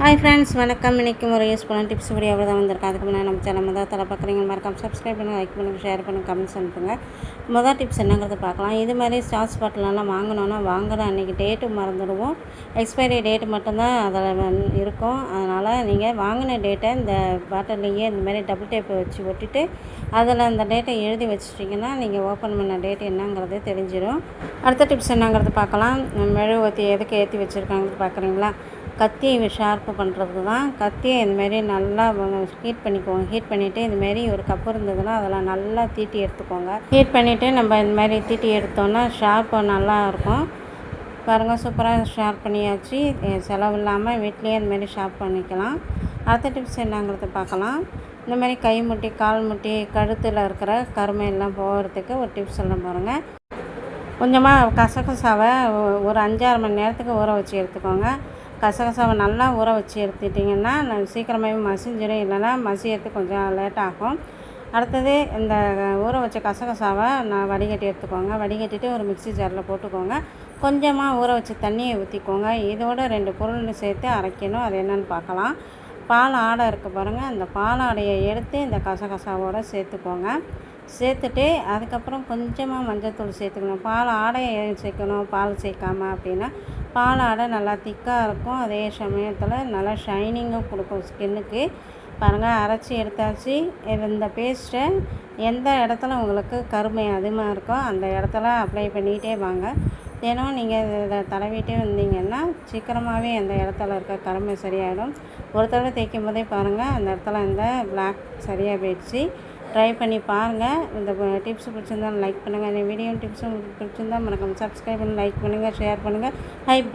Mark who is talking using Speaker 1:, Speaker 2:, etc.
Speaker 1: Hi friends வணக்கம். இன்றைக்கும் ஒரு யூஸ்ஃபுல்லான டிப்ஸ் வீடியோ தான் வந்திருக்கேன் அதுக்கு முன்னாடி நம்ம சேனல் முதல் தலை பார்க்குறீங்க. மறக்காம சப்ஸ்கிரைப் பண்ணுங்கள் லைக் பண்ணுங்கள் ஷேர் பண்ணுங்கள் கமெண்ட்ஸ் அனுப்புங்க முதல் டிப்ஸ் என்னங்கிறது பார்க்கலாம். இது மாதிரி ஸ்டார்ஸ் பாட்டிலெல்லாம் வாங்கினோன்னா வாங்குற அன்றைக்கி டேட்டு மறந்துடுவோம். எக்ஸ்பைரி டேட்டு மட்டும்தான் அதில் இருக்கும். அதனால் நீங்கள் வாங்கின டேட்டை இந்த பாட்டில்லையே இந்த மாதிரி டபுள் டேப்பை வச்சு ஒட்டிட்டு அதில் அந்த டேட்டை எழுதி வச்சிட்டிங்கன்னா நீங்கள் ஓப்பன் பண்ண டேட் என்னங்கிறது தெரிஞ்சிடும். அடுத்த டிப்ஸ் என்னங்கிறது பார்க்கலாம். மெழுகுவத்தி எதுக்கு ஏற்றி வச்சுருக்காங்கன்னு பார்க்குறீங்களா? கத்தி ஷார்ப் ஷார்ப்பு பண்ணுறது தான். கத்தியை இந்தமாரி நல்லா ஹீட் பண்ணிக்குவோம் ஹீட் பண்ணிவிட்டு இதுமாரி ஒரு கப்பு இருந்ததுன்னா அதில் நல்லா தீட்டி எடுத்துக்கோங்க. ஹீட் பண்ணிவிட்டு நம்ம இந்தமாரி தீட்டி எடுத்தோன்னா ஷார்ப்பு நல்லா இருக்கும். பாருங்கள் சூப்பராக ஷார்ப் பண்ணியாச்சு. செலவு இல்லாமல் வீட்லேயே இந்தமாரி ஷார்ப் பண்ணிக்கலாம். அடுத்த டிப்ஸ் என்னங்கிறத பார்க்கலாம். இந்த மாதிரி கை முட்டி கால் முட்டி கழுத்தில் இருக்கிற கருமையெல்லாம் போகிறதுக்கு ஒரு டிப்ஸ் சொல்ல பாருங்கள் கொஞ்சமாக கசகசாவை ஒரு அஞ்சாறு மணி நேரத்துக்கு ஊற வச்சு எடுத்துக்கோங்க. கசகசாவை நல்லா ஊற வச்சு எடுத்துட்டிங்கன்னா சீக்கிரமாகவே மசிஞ்சிடும். இல்லைன்னா மசியறது கொஞ்சம் லேட் ஆகும். அடுத்தது இந்த ஊற வச்ச கசகசாவை நான் வடிகட்டி எடுத்துக்கோங்க. வடிகட்டிட்டு ஒரு மிக்சி ஜாரில் போட்டுக்கோங்க. கொஞ்சமாக ஊற வச்ச தண்ணியை ஊற்றிக்கோங்க இதோட ரெண்டு பொருள் சேர்த்து அரைக்கணும். அது என்னென்னு பார்க்கலாம். பால் ஆடை இருக்க பாருங்கள் அந்த பால் ஆடையை எடுத்து இந்த கசகசாவோடு சேர்த்துக்கோங்க. சேர்த்துட்டு அதுக்கப்புறம் கொஞ்சமாக மஞ்சள் தூள் சேர்த்துக்கணும். பால் ஆடையை சேர்க்கணும் பால் சேர்க்காம அப்படின்னா பால் ஆடை நல்லா திக்காக இருக்கும். அதே சமயத்தில் நல்லா ஷைனிங்கும் கொடுக்கும் ஸ்கின்னுக்கு பாருங்கள் அரைச்சி எடுத்தாச்சு. இந்த பேஸ்ட்டை எந்த இடத்துல உங்களுக்கு கருமை அதிகமாக இருக்கோ அந்த இடத்துல அப்ளை பண்ணிகிட்டே வாங்க. தினம் நீங்கள் இதை தடவிட்டே வந்தீங்கன்னா சீக்கிரமாகவே அந்த இடத்துல இருக்க கருமை சரியாயிடும். ஒரு தடவை தேய்க்கும் போதே பாருங்கள் அந்த இடத்துல இந்த பிளாக் சரியாக போயிடுச்சு. ட்ரை பண்ணி பாருங்கள் இந்த டிப்ஸ் பிடிச்சிருந்தாலும் லைக் பண்ணுங்கள் இந்த வீடியோ டிப்ஸும் பிடிச்சிருந்தால் பிடிச்சிருந்தா மறக்காம சப்ஸ்கிரைப் பண்ணி லைக் பண்ணுங்கள் ஷேர் பண்ணுங்கள் ஹைப் பண்ணுங்கள்